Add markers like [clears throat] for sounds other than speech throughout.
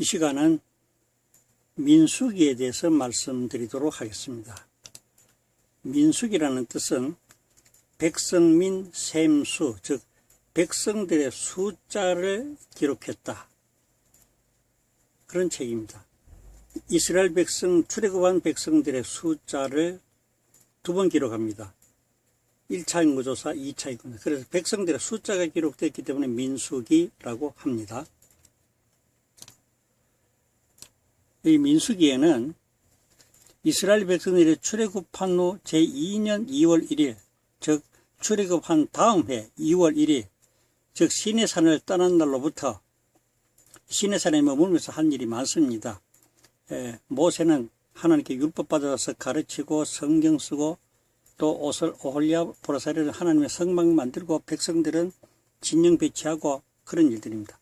이 시간은 민수기에 대해서 말씀드리도록 하겠습니다. 민수기라는 뜻은 백성민 셈수, 즉 백성들의 숫자를 기록했다. 그런 책입니다. 이스라엘 백성, 출애굽한 백성들의 숫자를 두 번 기록합니다. 1차 인구조사, 2차 인구조사. 그래서 백성들의 숫자가 기록되었기 때문에 민수기라고 합니다. 이 민수기에는 이스라엘 백성들이 출애굽한 후 제2년 2월 1일, 즉 출애굽한 다음 해 2월 1일, 즉 시내산을 떠난 날로부터 시내산에 머물면서 한 일이 많습니다. 에, 모세는 하나님께 율법 받아서 가르치고 성경 쓰고 또 옷을 오홀리아 보라사리를 하나님의 성막 만들고 백성들은 진영 배치하고 그런 일들입니다.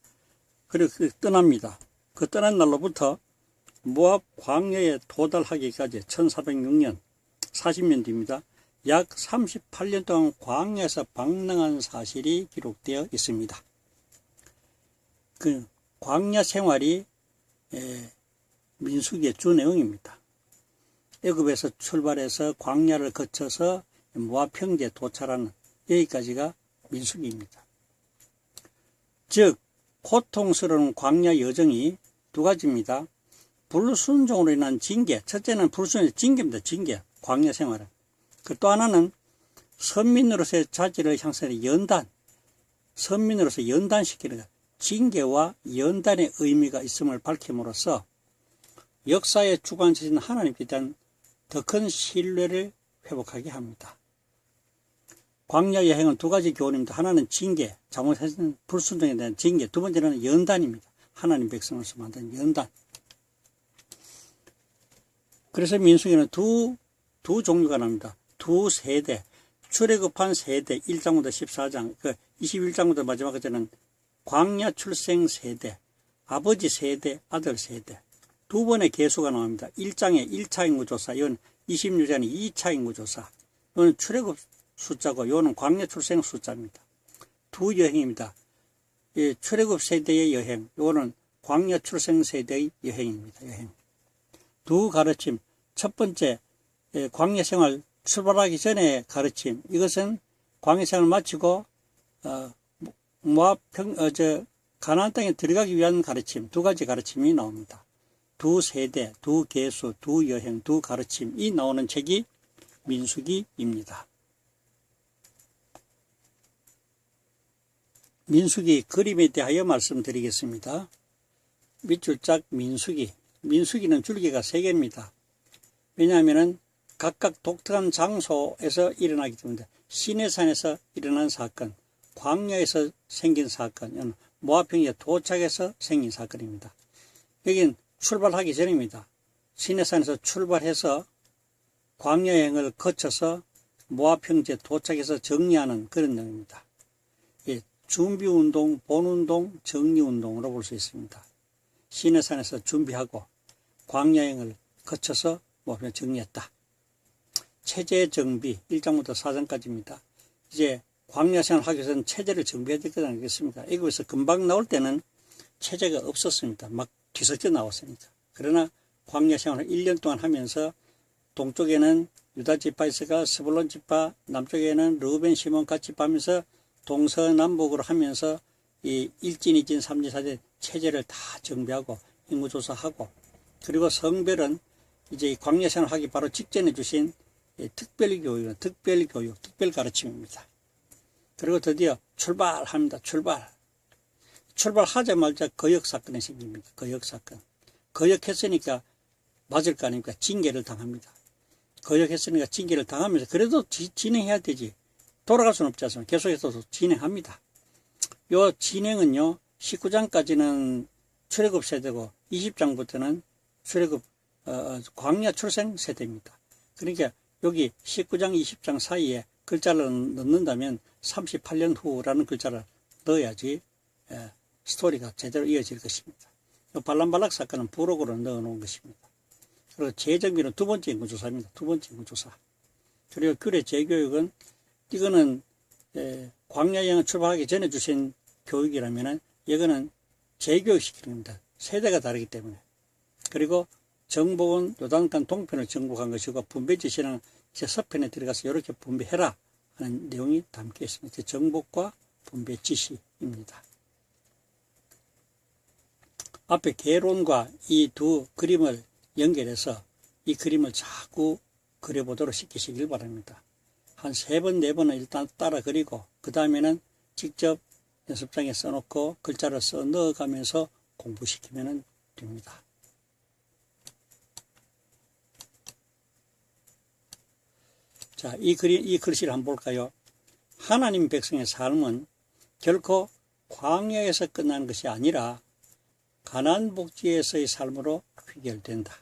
그리고 그 떠납니다. 그 떠난 날로부터 모압 광야에 도달하기까지 1406년 40년 뒤입니다. 약 38년 동안 광야에서 방랑한 사실이 기록되어 있습니다. 그 광야 생활이 에, 민수기의 주 내용입니다. 애굽에서 출발해서 광야를 거쳐서 모압 평지에 도착하는 여기까지가 민수기입니다. 즉 고통스러운 광야 여정이 두 가지입니다. 불순종으로 인한 징계. 첫째는 불순종의 징계입니다. 징계. 광야 생활은. 그 또 하나는 선민으로서의 자질을 향상하는 연단. 선민으로서 연단시키는 것. 징계와 연단의 의미가 있음을 밝힘으로써 역사의 주관자신 하나님께 대한 더 큰 신뢰를 회복하게 합니다. 광야 여행은 두 가지 교훈입니다. 하나는 징계, 잘못했는 불순종에 대한 징계. 두 번째는 연단입니다. 하나님 백성으로서 만든 연단. 그래서 민수기는 두, 두 종류가 납니다. 두 세대. 출애굽한 세대 1장부터 14장, 그 21장부터 마지막까지는 광야 출생 세대, 아버지 세대, 아들 세대. 두 번의 개수가 나옵니다. 1장에 1차 인구조사, 이건 26장에 2차 인구조사. 이거는 출애굽 숫자고, 이거는 광야 출생 숫자입니다. 두 여행입니다. 이 출애굽 세대의 여행, 이거는 광야 출생 세대의 여행입니다. 여행. 두 가르침. 첫 번째, 광야 생활 출발하기 전에 가르침. 이것은 광야 생활을 마치고, 어, 모압 평, 어, 저, 가나안 땅에 들어가기 위한 가르침. 두 가지 가르침이 나옵니다. 두 세대, 두 개수, 두 여행, 두 가르침이 나오는 책이 민수기입니다. 민수기 그림에 대하여 말씀드리겠습니다. 밑줄 짝 민수기. 민수기는 줄기가 세 개입니다. 왜냐하면 각각 독특한 장소에서 일어나기 때문에 시내산에서 일어난 사건, 광야에서 생긴 사건, 모아평에 도착해서 생긴 사건입니다. 여긴 출발하기 전입니다. 시내산에서 출발해서 광야여행을 거쳐서 모아평지에 도착해서 정리하는 그런 내용입니다. 예, 준비운동, 본운동, 정리운동으로 볼 수 있습니다. 시내산에서 준비하고 광야여행을 거쳐서 모아평 정리했다. 체제 정비 1장부터 4장까지입니다. 이제 광야생활 하기 위해서는 체제를 정비해야 될 것 아니겠습니까? 애굽에서 금방 나올 때는 체제가 없었습니다. 막 뒤섞여 나왔습니다. 그러나 광야 생활을 1년 동안 하면서 동쪽에는 유다 지파에서가 스불론 지파, 남쪽에는 르벤 시몬 같이 하면서 동서남북으로 하면서 이 1진, 2진, 3진, 4진 체제를 다 정비하고 인구조사하고 그리고 성별은 이제 광야 생활 하기 바로 직전에 주신 특별교육, 특별교육, 특별가르침입니다. 그리고 드디어 출발합니다. 출발. 출발하자마자 거역사건이 생깁니다. 거역사건. 거역했으니까 맞을 거 아닙니까? 징계를 당합니다. 거역했으니까 징계를 당하면서 그래도 지, 진행해야 되지. 돌아갈 수는 없지 않습니까? 계속해서 진행합니다. 요 진행은요, 19장까지는 출애굽 세대고 20장부터는 출애굽 어, 광야 출생 세대입니다. 그러니까 여기 19장, 20장 사이에 글자를 넣는다면 38년 후라는 글자를 넣어야지 예, 스토리가 제대로 이어질 것입니다. 발람발락 사건은 부록으로 넣어놓은 것입니다. 그리고 재정비는 두 번째 인구조사입니다. 두 번째 인구조사. 그리고 규례 재교육은 이거는 예, 광야여행 출발하기 전에 주신 교육이라면 이거는 재교육시키는 겁니다. 세대가 다르기 때문에 그리고 정복은 요단강 동편을 정복한 것이고 분배 지시는 제 서편에 들어가서 이렇게 분배해라 하는 내용이 담겨 있습니다. 정복과 분배 지시입니다. 앞에 개론과 이 두 그림을 연결해서 이 그림을 자꾸 그려보도록 시키시길 바랍니다. 한 세 번, 네 번은 일단 따라 그리고 그 다음에는 직접 연습장에 써놓고 글자를 써 넣어가면서 공부시키면 됩니다. 자, 이 글이, 이 글씨를 한번 볼까요? 하나님 백성의 삶은 결코 광야에서 끝나는 것이 아니라 가난 복지에서의 삶으로 귀결된다.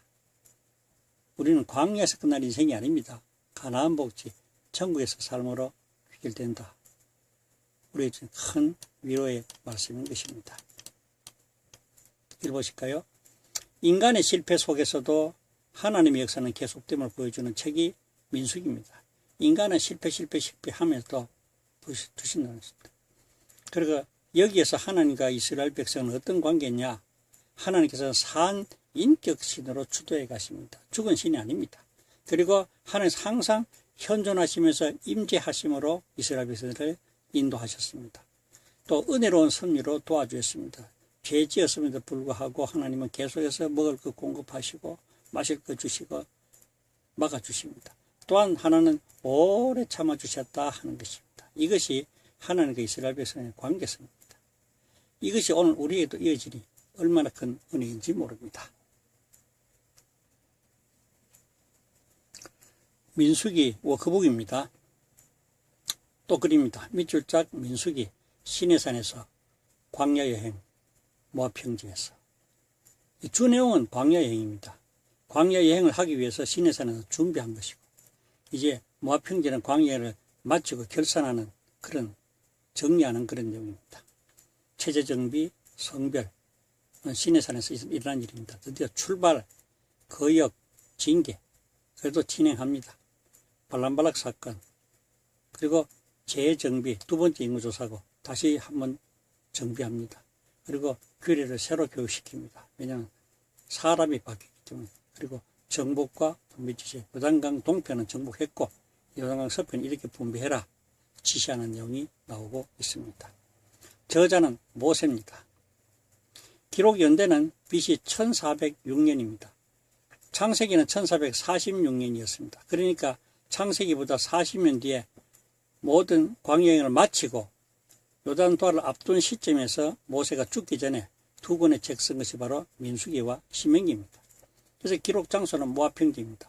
우리는 광야에서 끝날 인생이 아닙니다. 가나안 복지, 천국에서 삶으로 귀결된다. 우리에게 큰 위로의 말씀인 것입니다. 읽어보실까요? 인간의 실패 속에서도 하나님의 역사는 계속됨을 보여주는 책이 민숙입니다. 인간은 실패, 실패, 실패 하면서 두신다는 것입니다. 그리고 여기에서 하나님과 이스라엘 백성은 어떤 관계냐? 하나님께서는 산 인격 신으로 주도해 가십니다. 죽은 신이 아닙니다. 그리고 하나님 항상 현존하시면서 임재하심으로 이스라엘 백성들을 인도하셨습니다. 또 은혜로운 섭리로 도와주셨습니다. 죄 지었음에도 불구하고 하나님은 계속해서 먹을 것 공급하시고 마실 것 주시고 막아주십니다. 또한 하나는 오래 참아주셨다 하는 것입니다. 이것이 하나님과 이스라엘 백성의 관계성입니다. 이것이 오늘 우리에도 이어지니 얼마나 큰 은혜인지 모릅니다. 민숙이 워크북입니다. 또 그립니다. 밑줄짝 민숙이 시내산에서 광야 여행 모평지에서 주 내용은 광야 여행입니다. 광야 여행을 하기 위해서 시내산에서 준비한 것이고 이제 모평지는 광야를 마치고 결산하는 그런 정리하는 그런 내용입니다. 체제 정비, 성별, 시내산에서 일어난 일입니다. 드디어 출발, 거역, 징계, 그래도 진행합니다. 발람발락 사건, 그리고 재정비, 두 번째 인구조사고 다시 한번 정비합니다. 그리고 규례를 새로 교육시킵니다. 왜냐하면 사람이 바뀌기 때문에. 그리고 정복과 분배 지시, 요단강 동편은 정복했고, 요단강 서편은 이렇게 분배해라. 지시하는 내용이 나오고 있습니다. 저자는 모세입니다. 기록 연대는 BC 1406년입니다. 창세기는 1446년이었습니다. 그러니까 창세기보다 40년 뒤에 모든 광여행을 마치고 요단도를 앞둔 시점에서 모세가 죽기 전에 두 권의 책쓴 것이 바로 민수기와 신명기입니다. 그래서 기록 장소는 모압평지입니다.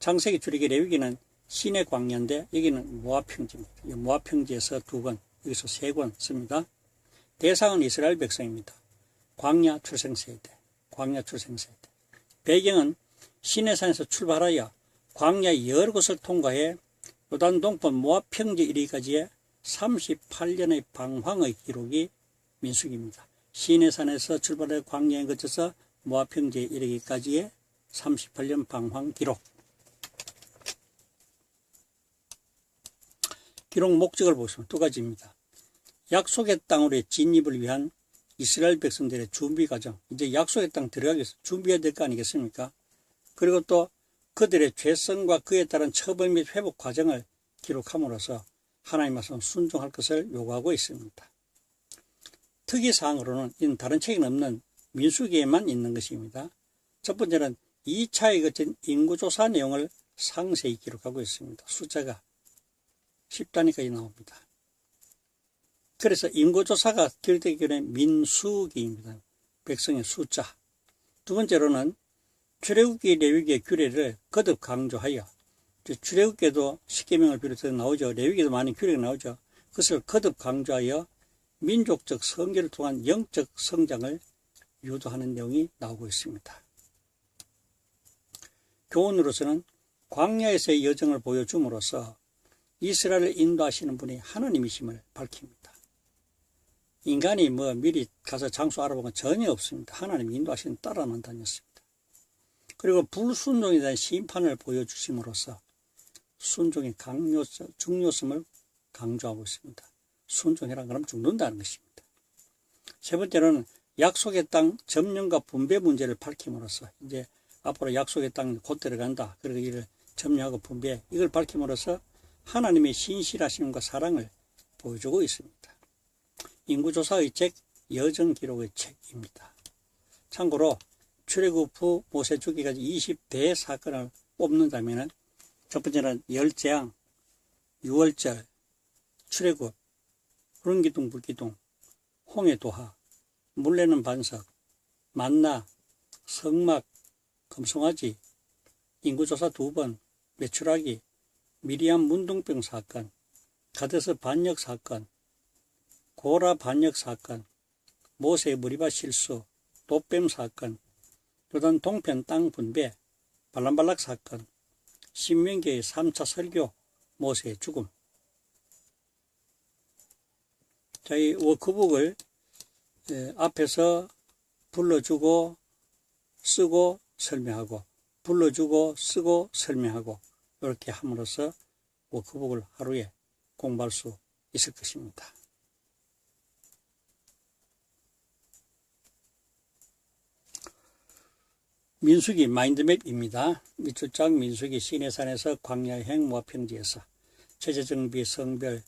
창세기 출애기 레위기는 신의 광야인데 여기는 모압평지입니다. 모압평지에서 두 권, 여기서 세 권 씁니다. 대상은 이스라엘 백성입니다. 광야 출생세대, 광야 출생세대. 배경은 시내산에서 출발하여 광야 여러 곳을 통과해 요단 동편 모압 평지 이르기까지의 38년의 방황의 기록이 민숙입니다. 시내산에서 출발해 광야에 거쳐서 모압 평지에 이르기까지의 38년 방황 기록. 기록 목적을 보시면 두 가지입니다. 약속의 땅으로의 진입을 위한 이스라엘 백성들의 준비 과정, 이제 약속의 땅 위해서 준비해야 될 거 아니겠습니까? 그리고 또 그들의 죄성과 그에 따른 처벌 및 회복 과정을 기록함으로써 하나님 말씀 순종할 것을 요구하고 있습니다. 특이사항으로는 이는 다른 책에 없는 민수기에만 있는 것입니다. 첫 번째는 2차에 거친 인구조사 내용을 상세히 기록하고 있습니다. 숫자가 10단위까지 나옵니다. 그래서 인구조사가 기록되기 전에 민수기입니다. 백성의 숫자. 두 번째로는 출애굽기 레위기의 규례를 거듭 강조하여 출애굽기도 십계명을 비롯해서 나오죠. 레위기도 많은 규례가 나오죠. 그것을 거듭 강조하여 민족적 성결을 통한 영적 성장을 유도하는 내용이 나오고 있습니다. 교훈으로서는 광야에서의 여정을 보여줌으로써 이스라엘을 인도하시는 분이 하나님이심을 밝힙니다. 인간이 뭐 미리 가서 장소 알아보면 전혀 없습니다. 하나님 인도하시는 따라만 다녔습니다. 그리고 불순종에 대한 심판을 보여주심으로써 순종의 강요, 중요성을 강조하고 있습니다. 순종해라 그러면 죽는다는 것입니다. 세 번째로는 약속의 땅 점령과 분배 문제를 밝힘으로써 이제 앞으로 약속의 땅 곧 들어간다. 그리고 이를 점령하고 분배 이걸 밝힘으로써 하나님의 신실하심과 사랑을 보여주고 있습니다. 인구조사의 책 여정 기록의 책입니다. 참고로 출애굽 후 모세 주기까지 20대 사건을 뽑는다면 첫 번째는 열재앙, 유월절, 출애굽, 구름기둥, 불기둥, 홍해 도하, 물레는 반석, 만나, 성막, 금송아지, 인구조사 두 번, 매출하기, 미리암 문둥병 사건, 가데스 반역 사건, 고라 반역 사건, 모세 무리바 실수, 도뱀 사건, 요단 동편 땅 분배, 발람발락 사건, 신명기의 3차 설교, 모세의 죽음. 자, 이 워크북을 에, 앞에서 불러주고 쓰고 설명하고 불러주고 쓰고 설명하고 이렇게 함으로써 워크북을 하루에 공부할 수 있을 것입니다. 민수기 마인드맵입니다. 밑줄짝 민수기 시내산에서 광야행 모평지에서. 체제정비 성별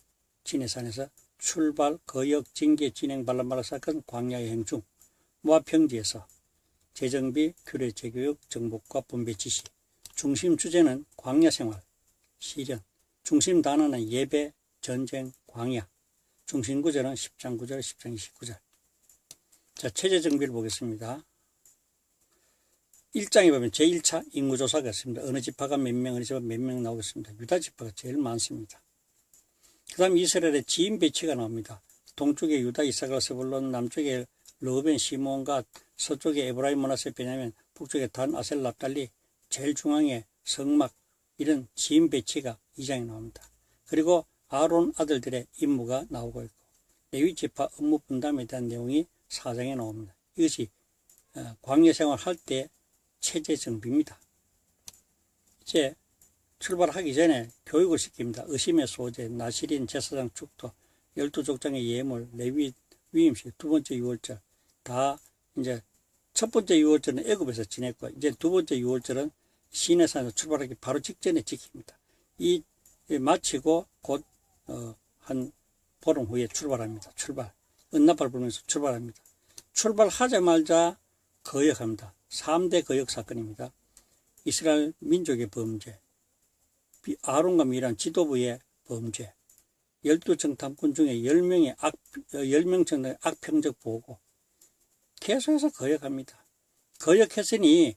진해산에서 출발 거역 징계 진행 반란발락 사건 광야행 중 모평지에서. 재정비 규례 재교육 정복과 분배 지시. 중심 주제는 광야 생활 실현 중심 단어는 예배 전쟁 광야. 중심 구절은 10장 9절 10장 29절. 자 체제 정비를 보겠습니다. 1장에 보면 제1차 인구조사가 있습니다. 어느 지파가 몇 명, 어느 지파 몇 명 나오겠습니다. 유다 지파가 제일 많습니다. 그 다음 이스라엘의 지인 배치가 나옵니다. 동쪽에 유다, 이사갈, 스불론, 남쪽에 러벤, 시몬과 서쪽에 에브라임, 모나세, 베냐민, 북쪽에 단, 아셀, 납달리, 제일 중앙에 성막 이런 지인 배치가 2장에 나옵니다. 그리고 아론 아들들의 임무가 나오고 있고 레위 지파 업무 분담에 대한 내용이 4장에 나옵니다. 이것이 어, 광야 생활할 때 체제 정비입니다. 이제 출발하기 전에 교육을 시킵니다. 의심의 소재, 나시린, 제사장 축도, 열두 족장의 예물, 레위 위임식, 두 번째 유월절 다 이제 첫 번째 유월절은 애굽에서 지냈고 이제 두 번째 유월절은 시내산에서 출발하기 바로 직전에 지킵니다. 이 마치고 곧 어, 한 보름 후에 출발합니다. 출발. 은나팔 불면서 출발합니다. 출발하자마자 거역합니다. 3대 거역 사건입니다. 이스라엘 민족의 범죄, 아론과 미란 지도부의 범죄, 12정 탐꾼 중에 10명의 악, 10명 정도의 악평적 보고 계속해서 거역합니다. 거역했으니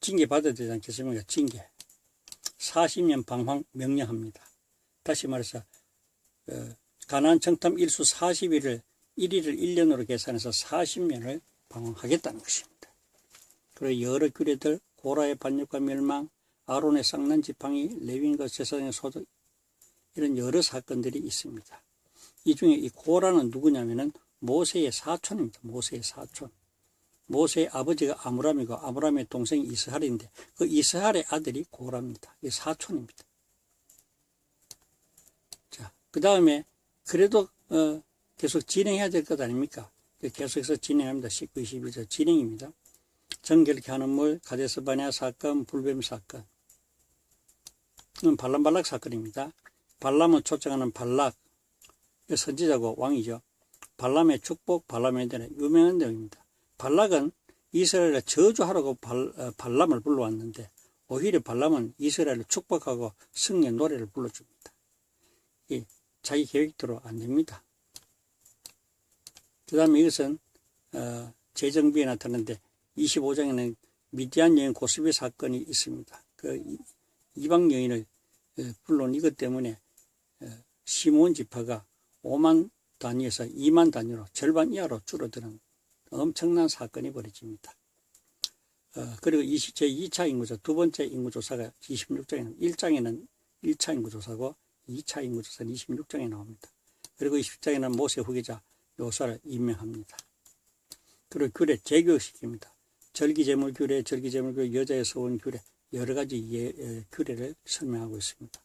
징계 받아야 되지 않겠습니까? 징계. 40년 방황 명령합니다. 다시 말해서 어, 가나안 정탐 일수 40일을 1일을 1년으로 계산해서 40년을 방황하겠다는 것입니다. 그리고 여러 규례들, 고라의 반역과 멸망, 아론의 쌍난 지팡이, 레윈과 제사장의 소득 이런 여러 사건들이 있습니다. 이 중에 이 고라는 누구냐면은 모세의 사촌입니다. 모세의 사촌. 모세의 아버지가 아므람이고 아므람의 동생이 이스할인데 그 이스할의 아들이 고라입니다. 이 사촌입니다. 자, 그 다음에 그래도 어, 계속 진행해야 될 것 아닙니까? 계속해서 진행합니다. 19, 21절 진행입니다. 정결케 하는 물, 가데스 바냐 사건, 불뱀 사건. 발람발락 사건입니다. 발람을 초청하는 발락, 선지자고 왕이죠. 발람의 축복, 발람에 대한 유명한 내용입니다. 발락은 이스라엘을 저주하라고 발, 어, 발람을 불러왔는데 오히려 발람은 이스라엘을 축복하고 승리의 노래를 불러줍니다. 이 자기 계획대로 안 됩니다. 그 다음에 이것은 어, 재정비에 나타났는데 25장에는 미디안 여인 고스비 사건이 있습니다. 그 이방 여인을 어, 불러온 이것 때문에 어, 시몬 지파가 5만 단위에서 2만 단위로 절반 이하로 줄어드는 엄청난 사건이 벌어집니다. 어, 그리고 제2차 인구조사, 두 번째 인구조사가 26장에는 1장에는 1차 인구조사고 2차 인구조사는 26장에 나옵니다. 그리고 20장에는 모세 후계자 요사를 임명합니다. 그리고 규례 재교육시킵니다. 절기재물 규례, 절기재물 규례, 여자의 서원 규례 여러 가지 예, 예, 규례를 설명하고 있습니다.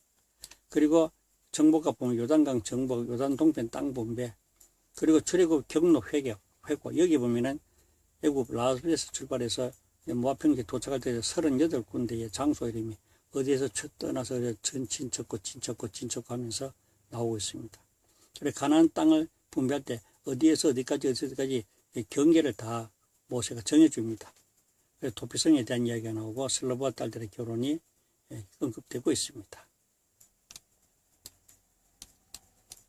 그리고 정복과 보면 요단강 정복, 요단 동편 땅 분배, 그리고 출애굽 경로 회개, 했고 여기 보면은 애국 라스베이스 출발해서 모아평지 도착할 때 38군데의 장소 이름이 어디에서 첫 떠나서 전 친척고 친척고 친척고 하면서 나오고 있습니다. 그래 가나안 땅을 분배할 때 어디에서 어디까지 어디까지 경계를 다 모세가 정해줍니다. 그래서 도피성에 대한 이야기가 나오고 슬로브와 딸들의 결혼이 예, 언급되고 있습니다.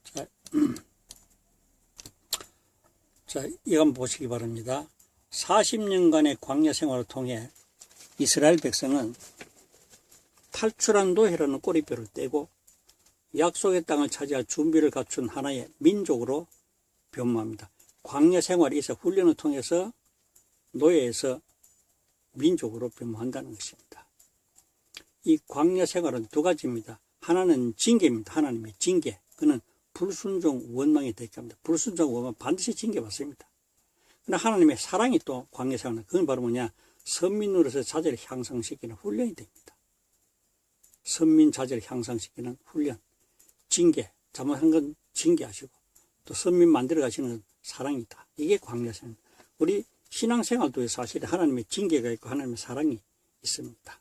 자, [clears throat] 자, 한번 보시기 바랍니다. 40년간의 광야 생활을 통해 이스라엘 백성은 탈출한 노예라는 꼬리뼈를 떼고 약속의 땅을 차지할 준비를 갖춘 하나의 민족으로 변모합니다. 광야 있어 훈련을 통해서 노예에서 민족으로 변모한다는 것입니다. 이 광야 생활은 두 가지입니다. 하나는 징계입니다. 하나님의 징계. 그는 불순종 원망이 대가입니다. 불순종 원망 반드시 징계받습니다. 그러나 하나님의 사랑이 또 광야 생활은 그건 바로 뭐냐 선민으로서 자질을 향상시키는 훈련이 됩니다. 선민 자질을 향상시키는 훈련, 징계, 잘못한 건 징계하시고 또 선민 만들어 가시는 건 사랑이다. 이게 광야 생활. 우리 신앙생활도 사실 하나님의 징계가 있고 하나님의 사랑이 있습니다.